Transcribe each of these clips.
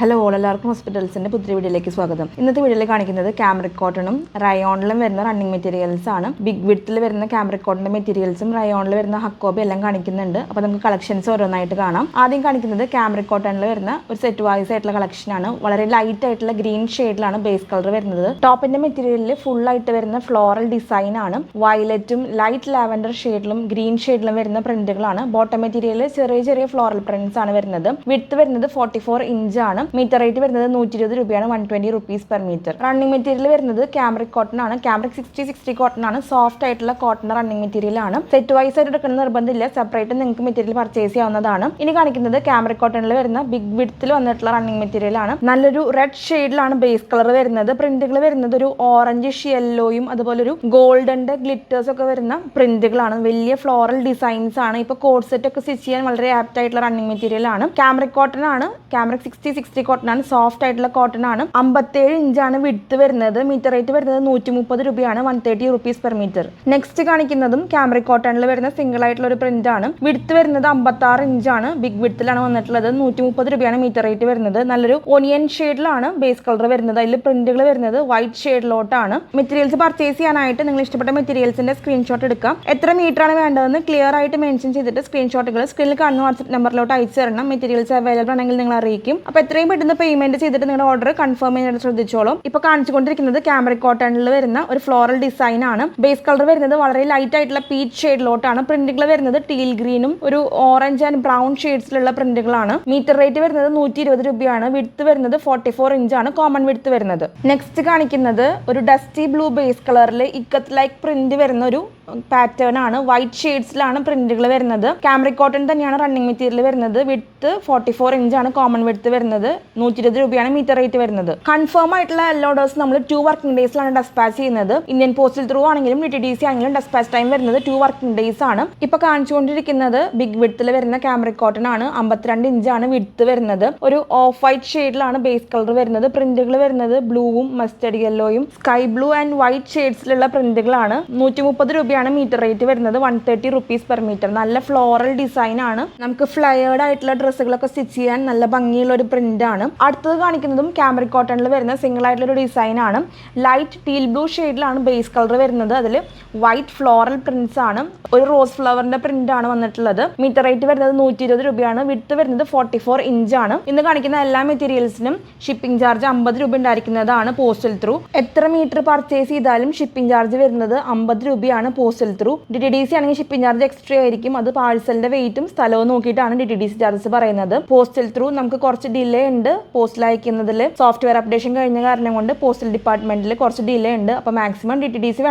Hello all എല്ലാവർക്കും ഹോസ്പിറ്റൽസിന്റെ പുതിയ വീഡിയോയിലേക്ക് സ്വാഗതം. ഇന്നത്തെ വീഡിയോയിൽ കാണിക്കുന്നത് ക്യാമറിക് കോട്ടണും റയോണിലും വരുന്ന റണ്ണിങ് മെറ്റീരിയൽസ് ആണ്. ബിഗ് വിഡ്ത്തിൽ വരുന്ന ക്യാമറിക് കോട്ടന്റെ മെറ്റീരിയൽസും റയോണിൽ വരുന്ന ഹക്കോബി എല്ലാം കാണിക്കുന്നുണ്ട്. അപ്പോൾ നമുക്ക് കളക്ഷൻസ് ഓരോന്നായിട്ട് കാണാം. ആദ്യം കാണിക്കുന്നത് ക്യാമറിക് കോട്ടണിൽ വരുന്ന ഒരു സെറ്റ് വൈസ് ആയിട്ടുള്ള കളക്ഷനാണ് വളരെ ലൈറ്റ് ആയിട്ടുള്ള ഗ്രീൻ ഷെയ്ഡിലാണ് ബേസ് കളർ വരുന്നത്. ടോപ്പിന്റെ മെറ്റീരിയലിൽ ഫുൾ ആയിട്ട് വരുന്ന ഫ്ലോറൽ ഡിസൈൻ ആണ്. വയലറ്റും ലൈറ്റ് ലാവൻഡർ ഷെയ്ഡിലും ഗ്രീൻ ഷെയ്ഡിലും വരുന്ന പ്രിന്റുകളാണ് ബോട്ടം മെറ്റീരിയലിൽ ചെറിയ ചെറിയ ഫ്ലോറൽ പ്രിന്റ്സ് ആണ് വരുന്നത്. വിഡ്ത്ത് വരുന്നത് ഫോർട്ടി ഫോർ ഇഞ്ച് ആണ്. മീറ്റർ റേറ്റ് വരുന്നത് നൂറ്റി ഇരുപത് രൂപയാണ് one twenty rupees per metre running material വരുന്നത് ക്യാമറിക് കോട്ടൺ ആണ്. ക്യാമറിക് സിക്സ്റ്റി സിക്സ്റ്റി കോട്ടൺ ആണ്. സോഫ്റ്റ് ആയിട്ടുള്ള കോട്ടൺ റണ്ണിംഗ് മെറ്റീരിയൽ ആണ്. സെറ്റ് വൈസ് ആയിട്ട് എടുക്കുന്ന നിർബന്ധമില്ല. സെപ്പറേറ്റ് നിങ്ങൾക്ക് മെറ്റീരിയൽ പർച്ചേസ് ചെയ്യാവുന്നതാണ്. ഇനി കാണിക്കുന്നത് ക്യാമറിക് കോട്ടണിൽ വരുന്ന ബിഗ് വിഡ്ത്തിൽ വന്നിട്ടുള്ള റണ്ണിംഗ് മെറ്റീരിയൽ ആണ്. നല്ലൊരു റെഡ് ഷെയ്ഡിലാണ് ബേസ് കളർ വരുന്നത്. പ്രിന്റുകൾ വരുന്നത് ഒരു ഓറഞ്ച് യെല്ലോയും അതുപോലെ ഒരു ഗോൾഡന്റെ ഗ്ലിറ്റേഴ്സ് ഒക്കെ വരുന്ന പ്രിന്റുകളാണ് വലിയ ഫ്ലോറൽ ഡിസൈൻസ് ആണ്. ഇപ്പൊ കോഡ് സെറ്റ് ഒക്കെ സ്റ്റിച്ച് ചെയ്യാൻ വളരെ ആപ്റ്റ് ആയിട്ടുള്ള റണ്ണിംഗ് മെറ്റീരിയൽ ആണ്. ക്യാമറിക് കോട്ടൺ ആണ്. ക്യാമറിക് സിക്സ്റ്റി സിക്സ്റ്റി കോട്ടൺ ആണ്. സോഫ്റ്റ് ആയിട്ടുള്ള കോട്ടൺ ആണ്. അമ്പത്തേഴ് ഇഞ്ചാണ് വിഡ്ത്ത് വരുന്നത്. മീറ്റർ റേറ്റ് വരുന്നത് നൂറ്റി മുപ്പത് രൂപയാണ്. One thirty rupees per metre next കാണിക്കുന്നതും ക്യാമറി കോട്ടണിൽ വരുന്ന സിംഗിൾ ആയിട്ടുള്ള ഒരു പ്രിന്റ് ആണ്. വിഡ്ത്ത് വരുന്നത് അമ്പത്തി ആറ് ഇഞ്ചാണ് ബിഗ് വിഡ്ത്തിലാണ് വന്നിട്ടുള്ളത്. നൂറ്റി മുപ്പത് രൂപയാണ് മീറ്റർ റേറ്റ് വരുന്നത്. നല്ലൊരു ഒനിയൻ ഷെയ്ഡിലാണ് ബേസ് കളർ വരുന്നത്. അതിൽ പ്രിന്റുകൾ വരുന്നത് വൈറ്റ് ഷെയ്ഡിലോട്ടാണ് മെറ്റീരിയൽസ് പർച്ചേസ് ചെയ്യാനായിട്ട് നിങ്ങൾ ഇഷ്ടപ്പെട്ട മെറ്റീരിയൽസിന്റെ സ്ക്രീൻഷോട്ട് എടുക്കാം എത്ര മീറ്റർ ആണ് വേണ്ടതെന്ന് ക്ലിയർ ആയിട്ട് മെൻഷൻ ചെയ്തിട്ട് സ്ക്രീൻഷോട്ടുകൾ സ്ക്രീനിൽ കാണുന്ന വാട്സ്ആപ്പ് നമ്പറിലോട്ട് അയച്ചു തരണം. മെറ്റീരിയൽസ് അവൈലബിൾ ആണെങ്കിൽ നിങ്ങൾ അറിയിക്കും. അപ്പോൾ എത്രയും പെട്ടെന്ന് പേയ്മെന്റ് ചെയ്തിട്ട് നിങ്ങളുടെ ഓർഡർ കൺഫേം ചെയ്യാനായിട്ട് ശ്രദ്ധിച്ചോളും. ഇപ്പോൾ കാണിച്ചുകൊണ്ടിരിക്കുന്നത് ക്യാമറ കോട്ടണിൽ വരുന്ന ഒരു ഫ്ലോറൽ ഡിസൈൻ ആണ്. ബേസ് കളർ വരുന്നത് വളരെ ലൈറ്റ് ആയിട്ടുള്ള പീച്ച് ഷെയ്ഡിലോട്ടാണ് പ്രിന്റുകൾ വരുന്നത് ടീൽ ഗ്രീനും ഒരു ഓറഞ്ച് ആൻഡ് ബ്രൗൺ ഷെയ്ഡ്സിലുള്ള പ്രിന്റുകളാണ് മീറ്റർ റേറ്റ് വരുന്നത് നൂറ്റി ഇരുപത് രൂപയാണ്. വിടുത്ത് വരുന്നത് ഫോർട്ടി ഫോർ ആണ്. കോമൺ വിടുത്ത് വരുന്നത്. നെക്സ്റ്റ് കാണിക്കുന്നത് ഒരു ഡസ്റ്റി ബ്ലൂ ബേസ് കളറിൽ ഇക്കത്ത് ലൈക്ക് പ്രിന്റ് വരുന്ന ഒരു പാറ്റേൺ ആണ്. വൈറ്റ് ഷെയ്ഡ്സിലാണ് പ്രിന്റുകൾ വരുന്നത്. ക്യാമറ കോട്ടൺ തന്നെയാണ് റണ്ണിങ് മെറ്റീരിയൽ വരുന്നത്. വിഡ്ത്ത് ഫോർട്ടി ഫോർ ഇഞ്ചാണ് കോമൺ വിഡ്ത്ത് വരുന്നത്. നൂറ്റി ഇരുപത് രൂപയാണ് മീറ്റർ റേറ്റ് വരുന്നത്. കൺഫേം ആയിട്ടുള്ള എല്ലാ ഓർഡേഴ്സ് നമ്മൾ ടു വർക്കിംഗ് ഡേയ്സിലാണ് ഡെസ്പാച്ച് ചെയ്യുന്നത്. ഇന്ത്യൻ പോസ്റ്റിൽ ത്രൂ ആണെങ്കിലും ഡി ടി ഡി സി ആണെങ്കിലും ഡെസ്പാച്ച് ടൈം വരുന്നത് ടു വർക്കിംഗ് ഡേയ്സ് ആണ്. ഇപ്പൊ കാണിച്ചുകൊണ്ടിരിക്കുന്നത് ബിഗ് വിഡ്ത്തിൽ വരുന്ന ക്യാമറ കോട്ടൺ ആണ്. അമ്പത്തിരണ്ട് ഇഞ്ചാണ് വിഡ്ത്ത് വരുന്നത്. ഒരു ഓഫ് വൈറ്റ് ഷെയ്ഡിലാണ് ബേസ് കളർ വരുന്നത്. പ്രിന്റുകൾ വരുന്നത് ബ്ലൂവും മസ്റ്റഡ് യെല്ലോയും സ്കൈ ബ്ലൂ ആൻഡ് വൈറ്റ് ഷെയ്ഡ്സിലുള്ള പ്രിന്റുകളാണ് നൂറ്റി മുപ്പത് രൂപയാണ് മീറ്റർ റേറ്റ് വരുന്നത്. One thirty rupees per metre നല്ല ഫ്ലോറൽ ഡിസൈൻ ആണ്. നമുക്ക് ഫ്ലയേർഡ് ആയിട്ടുള്ള ഡ്രസ്സുകളൊക്കെ സ്റ്റിച്ച് ചെയ്യാൻ നല്ല ഭംഗിയുള്ള ഒരു പ്രിന്റ് ആണ് അടുത്തത് കാണിക്കുന്നതും ക്യാമറി കോട്ടണിൽ വരുന്ന സിംഗിൾ ആയിട്ടുള്ള ഒരു ഡിസൈൻ ആണ്. ലൈറ്റ് ടീൽ ബ്ലൂ ഷെയ്ഡിലാണ് ബേസ് കളർ വരുന്നത്. അതിൽ വൈറ്റ് ഫ്ലോറൽ പ്രിന്റ്സ് ആണ്. ഒരു റോസ് ഫ്ലവറിന്റെ ആണ് വന്നിട്ടുള്ളത്. മീറ്റർ റേറ്റ് വരുന്നത് നൂറ്റി ഇരുപത് രൂപയാണ്. വിട്ട് വരുന്നത് ഫോർട്ടി ഫോർ ആണ്. ഇന്ന് കാണിക്കുന്ന എല്ലാ മെറ്റീരിയൽസിനും ഷിപ്പിംഗ് ചാർജ് അമ്പത് രൂപ ഉണ്ടായിരിക്കുന്നതാണ് പോസ്റ്റൽ ത്രൂ എത്ര മീറ്റർ പർച്ചേസ് ചെയ്താലും ഷിപ്പിംഗ് ചാർജ് വരുന്നത് അമ്പത് രൂപയാണ് postal through D T D C ആണെങ്കിൽ ഷിപ്പിംഗ് ചാർജ് എക്സ്ട്രാ ആയിരിക്കും. അത് പാഴ്സലിന്റെ വെയിറ്റും സ്ഥലവും നോക്കിയിട്ടാണ് D T D C charges പറയുന്നത്. പോസ്റ്റൽ ത്രൂ നമുക്ക് കുറച്ച് ഡിലേ ഉണ്ട്. പോസ്റ്റിൽ അയക്കുന്നതിൽ സോഫ്റ്റ്വെയർ അപ്ഡേഷൻ കഴിഞ്ഞ കാരണം കൊണ്ട് പോസ്റ്റൽ ഡിപ്പാർട്ട്മെന്റിൽ കുറച്ച് ഡിലേ ഉണ്ട്. അപ്പോൾ maximum D T D C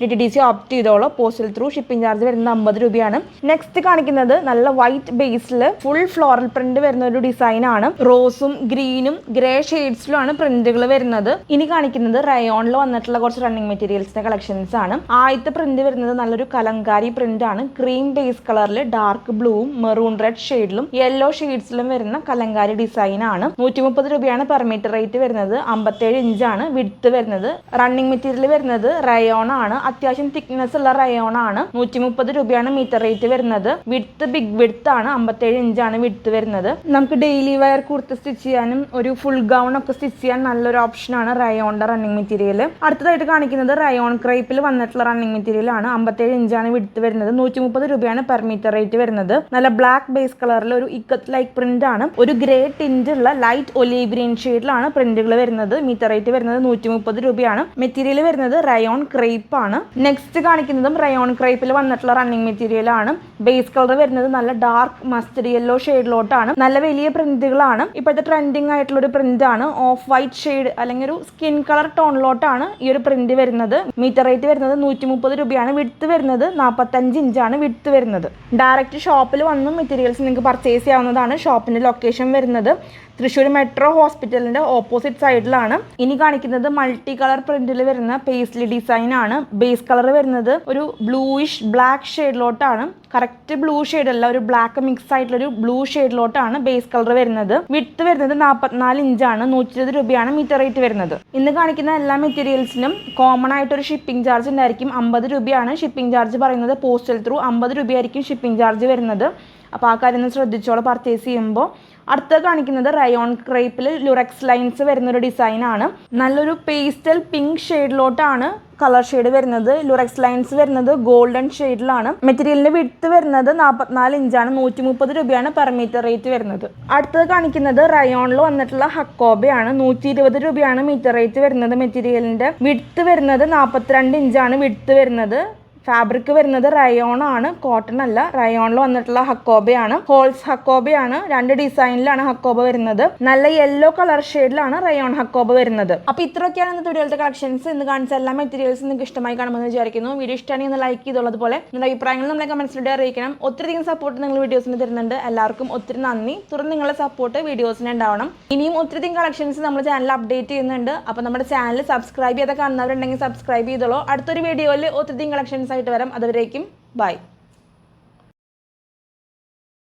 D T D C opt ചെയ്തോളൂ. പോസ്റ്റൽ ത്രൂ ഷിപ്പിംഗ് ചാർജ് വരുന്നത് അമ്പത് രൂപയാണ്. നെക്സ്റ്റ് കാണിക്കുന്നത് നല്ല വൈറ്റ് ബേസിൽ ഫുൾ ഫ്ലോറൽ പ്രിന്റ് വരുന്ന ഒരു ഡിസൈൻ ആണ്. റോസും ഗ്രീനും ഗ്രേ ഷെയ്ഡ്സിലുമാണ് പ്രിന്റുകൾ വരുന്നത്. ഇനി കാണിക്കുന്നത് റയോണിൽ വന്നിട്ടുള്ള കുറച്ച് റണ്ണിങ് മെറ്റീരിയൽസിന്റെ കളക്ഷൻസ് ആണ്. ആദ്യത്തെ പ്രിന്റ് വരുന്നത് നല്ലൊരു കലങ്കാരി പ്രിന്റ് ആണ്. ക്രീം ബേസ് കളറിൽ ഡാർക്ക് ബ്ലൂവും മെറൂൺ റെഡ് ഷെയ്ഡിലും യെല്ലോ ഷെയ്ഡ്സിലും വരുന്ന കലങ്കാരി ഡിസൈൻ ആണ്. നൂറ്റി മുപ്പത് രൂപയാണ് പെർ മീറ്റർ റേറ്റ് വരുന്നത്. അമ്പത്തേഴ് ഇഞ്ചാണ് വിഡ്ത്ത് വരുന്നത്. റണ്ണിങ് മെറ്റീരിയൽ വരുന്നത് റയോൺ ആണ്. അത്യാവശ്യം തിക്നെസ് ഉള്ള റയോൺ ആണ്. നൂറ്റി മുപ്പത് രൂപയാണ് മീറ്റർ റേറ്റ് വരുന്നത്. വിഡ്ത്ത് ബിഗ് വിഡ്ത്ത് ആണ്. അമ്പത്തേഴ് ഇഞ്ചാണ് വിഡ്ത്ത് വരുന്നത്. നമുക്ക് ഡെയിലി വയർ കുർത്ത് സ്റ്റിച്ച് ചെയ്യാനും ഒരു ഫുൾ ഗൗൺ ഒക്കെ സ്റ്റിച്ച് ചെയ്യാൻ നല്ലൊരു ഓപ്ഷനാണ് റയോണിന്റെ റണ്ണിങ് മെറ്റീരിയൽ അടുത്തതായിട്ട് കാണിക്കുന്നത് റയോൺ ക്രൈപ്പിൽ വന്നിട്ടുള്ള റണ്ണിങ് മെറ്റീരിയൽ ആണ്. അമ്പത്തേഴ് ഇഞ്ചാണ് വിഡ്ത്ത് വരുന്നത്. നൂറ്റി മുപ്പത് രൂപയാണ് പെർ മീറ്റർ റേറ്റ് വരുന്നത്. നല്ല ബ്ലാക്ക് ബേസ് കളറിൽ ഒരു ഇക്കത്ത് ലൈക്ക് പ്രിന്റ് ആണ്. ഒരു ഗ്രേ ടിന്റ് ഉള്ള ലൈറ്റ് ഒലീവ് ഗ്രീൻ ഷെയ്ഡിലാണ് പ്രിന്റുകൾ വരുന്നത്. മീറ്റർ റേറ്റ് വരുന്നത് നൂറ്റി മുപ്പത് രൂപയാണ്. മെറ്റീരിയൽ വരുന്നത് റയോൺ ക്രേപ്പ് ആണ്. നെക്സ്റ്റ് കാണിക്കുന്നതും റയോൺ ക്രേപ്പിൽ വന്നിട്ടുള്ള റണ്ണിങ് മെറ്റീരിയൽ ആണ്. ബേസ് കളർ വരുന്നത് നല്ല ഡാർക്ക് മസ്റ്റഡ് യെല്ലോ ഷെയ്ഡിലോട്ടാണ് നല്ല വലിയ പ്രിന്റുകളാണ് ഇപ്പോഴത്തെ ട്രെൻഡിങ് ആയിട്ടുള്ള ഒരു പ്രിന്റ് ആണ്. ഓഫ് വൈറ്റ് ഷെയ്ഡ് അല്ലെങ്കിൽ ഒരു സ്കിൻ കളർ ടോണിലോട്ടാണ് ഈ ഒരു പ്രിന്റ് വരുന്നത്. മീറ്റർ റേറ്റ് വരുന്നത് നൂറ്റി മുപ്പത് രൂപയാണ്. വിടുത്ത് വരുന്നത് നാൽപ്പത്തഞ്ച് ഇഞ്ചാണ് വിടുത്ത് വരുന്നത്. ഡയറക്റ്റ് ഷോപ്പിൽ വന്നും മെറ്റീരിയൽസ് നിങ്ങൾക്ക് പർച്ചേസ് ചെയ്യാവുന്നതാണ് ഷോപ്പിന്റെ ലൊക്കേഷൻ വരുന്നത്. തൃശ്ശൂർ മെട്രോ ഹോസ്പിറ്റലിന്റെ ഓപ്പോസിറ്റ് സൈഡിലാണ് ഇനി കാണിക്കുന്നത് മൾട്ടി കളർ പ്രിന്റിൽ വരുന്ന പേസ്ലി ഡിസൈൻ ആണ്. ബേസ് കളർ വരുന്നത് ഒരു ബ്ലൂയിഷ് ബ്ലാക്ക് ഷെയ്ഡിലോട്ടാണ് കറക്റ്റ് ബ്ലൂ ഷെയ്ഡ് അല്ല ഒരു ബ്ലാക്ക് മിക്സ് ആയിട്ടുള്ള ഒരു ബ്ലൂ ഷെയ്ഡിലോട്ടാണ് ബേസ് കളർ വരുന്നത്. വിട്ത് വരുന്നത് നാൽപ്പത്തിനാല് ഇഞ്ചാണ് നൂറ്റി ഇരുപത് രൂപയാണ് മീറ്റർ റേറ്റ് വരുന്നത്. ഇന്ന് കാണിക്കുന്ന എല്ലാ മെറ്റീരിയൽസിനും കോമൺ ആയിട്ട് ഒരു ഷിപ്പിംഗ് ചാർജ് ഉണ്ടായിരിക്കും അമ്പത് രൂപയാണ്. ഷിപ്പിംഗ് ചാർജ് പറയുന്നത് പോസ്റ്റൽ ത്രൂ അമ്പത് രൂപയായിരിക്കും ഷിപ്പിംഗ് ചാർജ് വരുന്നത്. അപ്പോൾ ആ കാര്യം ഒന്ന് ശ്രദ്ധിച്ചോളൂ. പർച്ചേസ് ചെയ്യുമ്പോൾ അടുത്ത കാണിക്കുന്നത് റയോൺ ക്രേപ്പിൽ ലുറക്സ് ലൈൻസ് വരുന്നൊരു ഡിസൈൻ ആണ്. നല്ലൊരു പേസ്റ്റൽ പിങ്ക് ഷെയ്ഡിലോട്ടാണ് കളർ ഷെയ്ഡ് വരുന്നത്. ലുറക്സ് ലൈൻസ് വരുന്നത് ഗോൾഡൻ ഷെയ്ഡിലാണ് മെറ്റീരിയലിന്റെ വിടുത്ത് വരുന്നത് നാൽപ്പത്തിനാല് ഇഞ്ചാണ് നൂറ്റി മുപ്പത് രൂപയാണ് പെർ മീറ്റർ റേറ്റ് വരുന്നത്. അടുത്തത് കാണിക്കുന്നത് റയോണിൽ വന്നിട്ടുള്ള ഹക്കോബയാണ് നൂറ്റി ഇരുപത് രൂപയാണ് മീറ്റർ റേറ്റ് വരുന്നത്. മെറ്റീരിയലിന്റെ വിടുത്ത് വരുന്നത് നാൽപ്പത്തിരണ്ട് ഇഞ്ചാണ് വിടുത്ത് വരുന്നത് ഫാബ്രിക് വരുന്നത് റയോൺ ആണ്. കോട്ടൺ അല്ല റയോണിൽ വന്നിട്ടുള്ള ഹക്കോബയാണ്. ഹോൾസ് ഹക്കോബയാണ്. രണ്ട് ഡിസൈനിലാണ് ഹക്കോബ വരുന്നത്. നല്ല യെല്ലോ കളർ ഷെയ്ഡിലാണ് റയോൺ ഹക്കോബ വരുന്നത്. അപ്പൊ ഇത്രയൊക്കെയാണ് ഇന്നത്തെ വീഡിയോയിലത്തെ കളക്ഷൻസ് ഇന്ന് കാണിച്ച എല്ലാ മെറ്റീരിയൽസ് നിങ്ങൾക്ക് ഇഷ്ടമായി കാണുമെന്ന് വിചാരിക്കുന്നു. വീഡിയോ ഇഷ്ടമാണെങ്കിൽ ഒന്ന് ലൈക്ക് ചെയ്തുള്ളത് പോലെ നിങ്ങളുടെ അഭിപ്രായങ്ങൾ നമ്മളെ കമന്റ്സിലൂടെ അറിയിക്കണം. ഒത്തിരിയധികം സപ്പോർട്ട് നിങ്ങൾ വീഡിയോസിന് തരുന്നുണ്ട്. എല്ലാവർക്കും ഒത്തിരി നന്ദി. തുടർന്ന് നിങ്ങളുടെ സപ്പോർട്ട് വീഡിയോസിന് ഉണ്ടാവണം. ഇനിയും ഒത്തിരിയധികം കളക്ഷൻസ് നമ്മൾ ചാനൽ അപ്ഡേറ്റ് ചെയ്യുന്നുണ്ട്. അപ്പോൾ നമ്മുടെ ചാനൽ സബ്സ്ക്രൈബ് ചെയ്ത കാണുന്നവരുണ്ടെങ്കിൽ സബ്സ്ക്രൈബ് ചെയ്തോളൂ. അടുത്തൊരു വീഡിയോയിൽ ഒത്തിരി അധികം കളക്ഷൻസ് ആയിട്ട് വരാം. അതുവരേക്കും ബൈ.